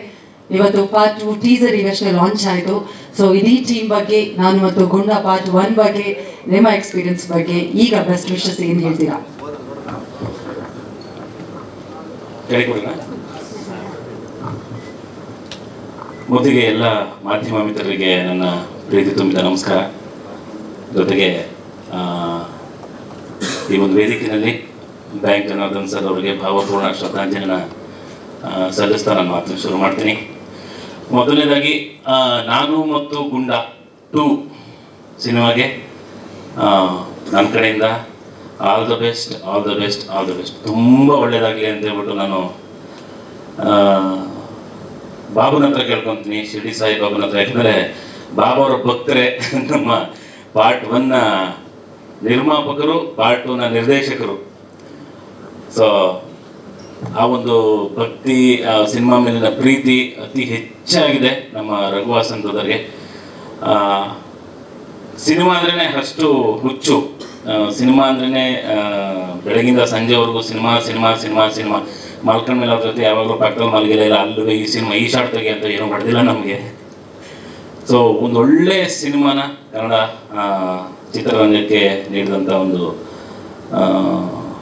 ಇವತ್ತು ಪಾರ್ಟ್ ಟು ಟೀಸರ್ ಈಗಷ್ಟೇ ಲಾಂಚ್ ಆಯಿತು. ಸೊ ಇಡೀ ಟೀಮ್ ಬಗ್ಗೆ ನಾನು ಮತ್ತು ಗುಂಡ ಪಾರ್ಟ್ ಒನ್ ಬಗ್ಗೆ ನಿಮ್ಮ ಎಕ್ಸ್ಪೀರಿಯನ್ಸ್ ಬಗ್ಗೆ ಈಗ ಬೆಸ್ಟ್ ವಿಶಸ್ ಏನು ಹೇಳ್ತೀರಾ? ಮೊದಲಿಗೆ ಎಲ್ಲ ಮಾಧ್ಯಮ ಮಿತ್ರರಿಗೆ ನನ್ನ ಪ್ರೀತಿ ತುಂಬಿದ ನಮಸ್ಕಾರ. ಜೊತೆಗೆ ಆ, ಈ ಒಂದು ವೇದಿಕೆಯಲ್ಲಿ ಬ್ಯಾಂಕ್ ಜನಾರ್ದನ್ ಸರ್ ಅವರಿಗೆ ಭಾವಪೂರ್ಣ ಶ್ರದ್ಧಾಂಜಲಿನ ಸಲ್ಲಿಸ್ತಾ ನಾನು ಮಾತನ್ನು ಶುರು ಮಾಡ್ತೀನಿ. ಮೊದಲನೇದಾಗಿ ನಾನು ಮತ್ತು ಗುಂಡ ಟೂ ಸಿನಿಮಾಗೆ ನನ್ನ ಕಡೆಯಿಂದ all the best all the best all the best ತುಂಬ ಒಳ್ಳೆಯದಾಗಲಿ ಅಂತ ಹೇಳ್ಬಿಟ್ಟು ನಾನು ಬಾಬುನ ಹತ್ರ ಕೇಳ್ಕೊತೀನಿ. ಶಿರ್ಡಿ ಸಾಯಿ ಬಾಬುನ ಹತ್ರ. ಯಾಕಂದರೆ ಬಾಬಾ ಅವರ ಭಕ್ತರೇ ನಮ್ಮ ಪಾರ್ಟ್ ಒನ್ನ ನಿರ್ಮಾಪಕರು ಪಾರ್ಟ್ ನಿರ್ದೇಶಕರು. ಸೊ ಆ ಒಂದು ಭಕ್ತಿ ಸಿನಿಮಾ ಮೇಲಿನ ಪ್ರೀತಿ ಅತಿ ಹೆಚ್ಚಾಗಿದೆ ನಮ್ಮ ರಘುವಾಸನ್ ಬ್ರದರ್ಗೆ. ಸಿನಿಮಾ ಅಂದ್ರೇ ಅಷ್ಟು ಹುಚ್ಚು. ಸಿನಿಮಾ ಅಂದ್ರೇ ಬೆಳಗಿಂದ ಸಂಜೆವರೆಗೂ ಸಿನಿಮಾ ಸಿನಿಮಾ ಸಿನಿಮಾ ಸಿನಿಮಾ. ಮಲ್ಕೊಂಡ ಮೇಲೆ ಅವ್ರ ಜೊತೆ ಯಾವಾಗಲೂ ಪಕ್ಕದಲ್ಲಿ ಮಲಗಿಲ್ಲ ಇಲ್ಲ ಅಲ್ಲೂ ಈ ಸಿನಿಮಾ, ಈ ಶಾರ್ಟ್ ತೆಗೆ ಅಂತ ಏನೂ ಮಾಡಿದಿಲ್ಲ ನಮಗೆ. ಸೊ ಒಂದು ಒಳ್ಳೆ ಸಿನಿಮಾನ ಕನ್ನಡ ಚಿತ್ರರಂಗಕ್ಕೆ ನೀಡಿದಂಥ ಒಂದು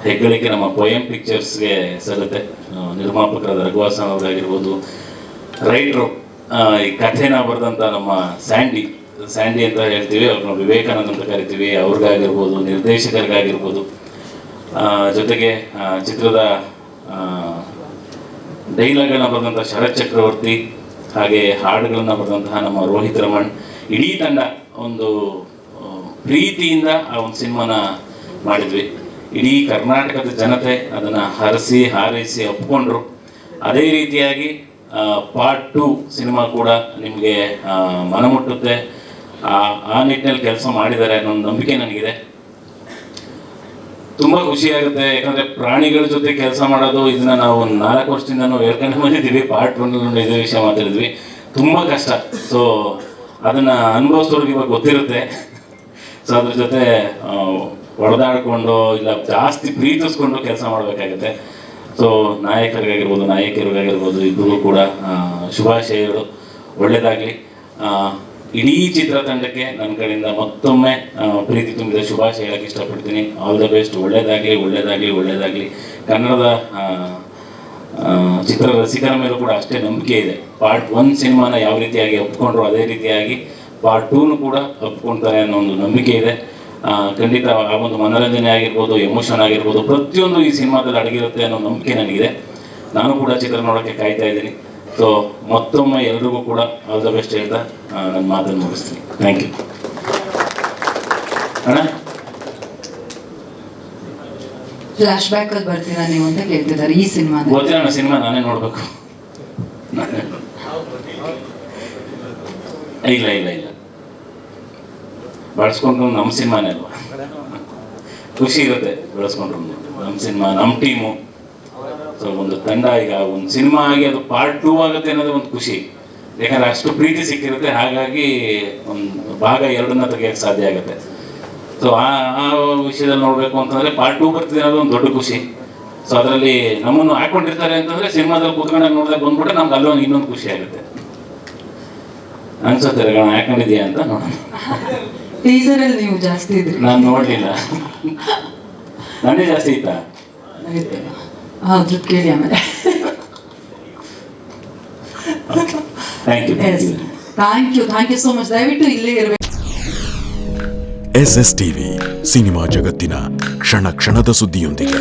ಹೆಗ್ಗಳಿಕೆ ನಮ್ಮ ಪೊಯಮ್ ಪಿಕ್ಚರ್ಸ್ಗೆ ಸಲ್ಲುತ್ತೆ. ನಿರ್ಮಾಪಕರಾದ ರಘುವಾಸನ್ ಅವರಾಗಿರ್ಬೋದು, ರೈಟ್ರು ಈ ಕಥೆನ ಬರೆದಂಥ ನಮ್ಮ ಸ್ಯಾಂಡಿ ಸ್ಯಾಂಡಿ ಅಂತ ಹೇಳ್ತೀವಿ, ಅವ್ರನ್ನ ವಿವೇಕಾನಂದ ಅಂತ ಕರಿತೀವಿ, ಅವ್ರಿಗಾಗಿರ್ಬೋದು, ನಿರ್ದೇಶಕರಿಗಾಗಿರ್ಬೋದು. ಜೊತೆಗೆ ಚಿತ್ರದ ಡೈಲಾಗ್ಗಳನ್ನ ಬರೆದಂಥ ಶರತ್ ಚಕ್ರವರ್ತಿ, ಹಾಗೆ ಹಾಡುಗಳನ್ನ ಬರೆದಂತಹ ನಮ್ಮ ರೋಹಿತ್ ರಮಣ್, ಇಡೀ ತಂಡ ಒಂದು ಪ್ರೀತಿಯಿಂದ ಆ ಒಂದು ಸಿನಿಮಾನ ಮಾಡಿದ್ವಿ. ಇಡೀ ಕರ್ನಾಟಕದ ಜನತೆ ಅದನ್ನು ಹರಸಿ, ಹಾರೈಸಿ ಒಪ್ಕೊಂಡ್ರು. ಅದೇ ರೀತಿಯಾಗಿ ಪಾರ್ಟ್ ಟು ಸಿನಿಮಾ ಕೂಡ ನಿಮಗೆ ಮನಮುಟ್ಟುತ್ತೆ. ಆ ನಿಟ್ಟಿನಲ್ಲಿ ಕೆಲಸ ಮಾಡಿದ್ದಾರೆ ಅನ್ನೋ ಒಂದು ನಂಬಿಕೆ ನನಗಿದೆ. ತುಂಬಾ ಖುಷಿ ಆಗುತ್ತೆ. ಯಾಕಂದ್ರೆ ಪ್ರಾಣಿಗಳ ಜೊತೆ ಕೆಲಸ ಮಾಡೋದು, ಇದನ್ನ ನಾವು ಒಂದು ನಾಲ್ಕು ವರ್ಷದಿಂದನೂ ಹೇಳ್ಕೊಂಡು ಬಂದಿದ್ದೀವಿ. ಪಾರ್ಟ್ ಒನ್ ಇದೇ ವಿಷಯ ಮಾತಾಡಿದ್ವಿ. ತುಂಬಾ ಕಷ್ಟ. ಸೊ ಅದನ್ನ ಅನುಭವಿಸೋರಿಗೆ ಇವಾಗ ಗೊತ್ತಿರುತ್ತೆ. ಅದ್ರ ಜೊತೆ ಹೊಡೆದಾಡಿಕೊಂಡು ಇಲ್ಲ ಜಾಸ್ತಿ ಪ್ರೀತಿಸ್ಕೊಂಡು ಕೆಲಸ ಮಾಡಬೇಕಾಗುತ್ತೆ. ಸೊ ನಾಯಕರಿಗಾಗಿರ್ಬೋದು, ನಾಯಕಿಯರಿಗಾಗಿರ್ಬೋದು ಇಬ್ಬರಿಗೂ ಕೂಡ ಶುಭಾಶಯಗಳು. ಒಳ್ಳೆಯದಾಗಲಿ ಇಡೀ ಚಿತ್ರತಂಡಕ್ಕೆ ನನ್ನ ಕಡೆಯಿಂದ ಮತ್ತೊಮ್ಮೆ ಪ್ರೀತಿ ತುಂಬಿದ ಶುಭಾಶಯ ಹೇಳಕ್ಕೆ ಇಷ್ಟಪಡ್ತೀನಿ. ಆಲ್ ದ ಬೆಸ್ಟ್ ಒಳ್ಳೇದಾಗಲಿ ಒಳ್ಳೇದಾಗಲಿ ಒಳ್ಳೇದಾಗಲಿ. ಕನ್ನಡದ ಚಿತ್ರ ರಸಿಕರ ಮೇಲೂ ಕೂಡ ಅಷ್ಟೇ ನಂಬಿಕೆ ಇದೆ. ಪಾರ್ಟ್ ಒನ್ ಸಿನಿಮಾನ ಯಾವ ರೀತಿಯಾಗಿ ಒಪ್ಕೊಂಡ್ರು, ಅದೇ ರೀತಿಯಾಗಿ ಪಾರ್ಟ್ ಟೂನು ಕೂಡ ಒಪ್ಕೊಳ್ತಾರೆ ಅನ್ನೋ ಒಂದು ನಂಬಿಕೆ ಇದೆ. ಖಂಡಿತ ಆ ಒಂದು ಮನೋರಂಜನೆ ಆಗಿರ್ಬೋದು ಎಮೋಷನ್ ಆಗಿರ್ಬೋದು ಪ್ರತಿಯೊಂದು ಈ ಸಿನಿಮಾದಲ್ಲಿ ಅಡಗಿರುತ್ತೆ ಅನ್ನೋ ನಂಬಿಕೆ ನನಗಿದೆ. ನಾನು ಕೂಡ ಚಿತ್ರ ನೋಡೋಕ್ಕೆ ಕಾಯ್ತಾ ಇದ್ದೀನಿ. ಸೊ ಮತ್ತೊಮ್ಮೆ ಎಲ್ರಿಗೂ ಕೂಡ ಆಲ್ ದ ಬೆಸ್ಟ್ ಹೇಳ್ತಾ ನನ್ನ ಮಾತನ್ನು ಮುಗಿಸ್ತೀನಿ. ಥ್ಯಾಂಕ್ ಯು ಅಣ್ಣ? ಫ್ಲಾಶ್ ಬ್ಯಾಕ್ ಅಲ್ಲಿ ಬರ್ತೀರಾ ನೀವು ಅಂತ ಕೇಳ್ತಿದ್ದಾರೆ ಈ ಸಿನಿಮಾ ಗೊತ್ತಿಲ್ಲ ಅಣ್ಣ ಸಿನಿಮಾ ನಾನೇ ನೋಡಬೇಕು. ಇಲ್ಲ ಇಲ್ಲ ಇಲ್ಲ. ಬಳಸ್ಕೊಂಡ್ರು ನಮ್ಮ ಸಿನಿಮಾನೇ ಅಲ್ವಾ? ಖುಷಿ ಇರುತ್ತೆ ಬೆಳೆಸ್ಕೊಂಡ್ರು. ನಮ್ಮ ಸಿನಿಮಾ ನಮ್ಮ ಟೀಮು. ಸೊ ಒಂದು ತಂಡ ಈಗ ಒಂದು ಸಿನಿಮಾ ಆಗಿ ಅದು ಪಾರ್ಟ್ ಟೂ ಆಗುತ್ತೆ ಅನ್ನೋದು ಒಂದು ಖುಷಿ. ಯಾಕಂದ್ರೆ ಅಷ್ಟು ಪ್ರೀತಿ ಸಿಕ್ಕಿರುತ್ತೆ. ಹಾಗಾಗಿ ಒಂದು ಭಾಗ ಎರಡನ್ನ ತೆಗಿಯೋಕ್ಕೆ ಸಾಧ್ಯ ಆಗುತ್ತೆ. ಸೊ ಆ ಆ ವಿಷಯದಲ್ಲಿ ನೋಡಬೇಕು ಅಂತಂದ್ರೆ ಪಾರ್ಟ್ ಟೂ ಬರ್ತಿದೆ ಅನ್ನೋದು ಒಂದು ದೊಡ್ಡ ಖುಷಿ. ಸೊ ಅದರಲ್ಲಿ ನಮ್ಮನ್ನು ಹಾಕೊಂಡಿರ್ತಾರೆ ಅಂತಂದ್ರೆ ಸಿನಿಮಾದಲ್ಲಿ ಕೂತ್ಕೊಂಡಾಗ ನೋಡಿದಾಗ ಬಂದ್ಬಿಟ್ರೆ ನಮ್ಗೆ ಅಲ್ಲೊಂದು ಇನ್ನೊಂದು ಖುಷಿ ಆಗುತ್ತೆ. ಅನ್ಸುತ್ತೆ ರಗಣ ಅಂತ ನೋಡೋಣ. ಟೀಸರ್ ಅಲ್ಲಿ ನೀವು ಜಾಸ್ತಿ ಇದ್ರಿ ನಾನು ನೋಡ್ಲಿಲ್ಲ. ನಾನೇ ಜಾಸ್ತಿ ಇತ್ತಾ? ಹೌದು ಕೇಳಿ ಆಮೇಲೆ. Thank you yes thank you thank you so much ದಯವಿಟ್ಟು ಇಲ್ಲೇ ಇರಬೇಕು. ಎಸ್ ಎಸ್ ಟಿವಿ ಸಿನಿಮಾ ಜಗತ್ತಿನ ಕ್ಷಣ ಕ್ಷಣದ ಸುದ್ದಿಯೊಂದಿಗೆ.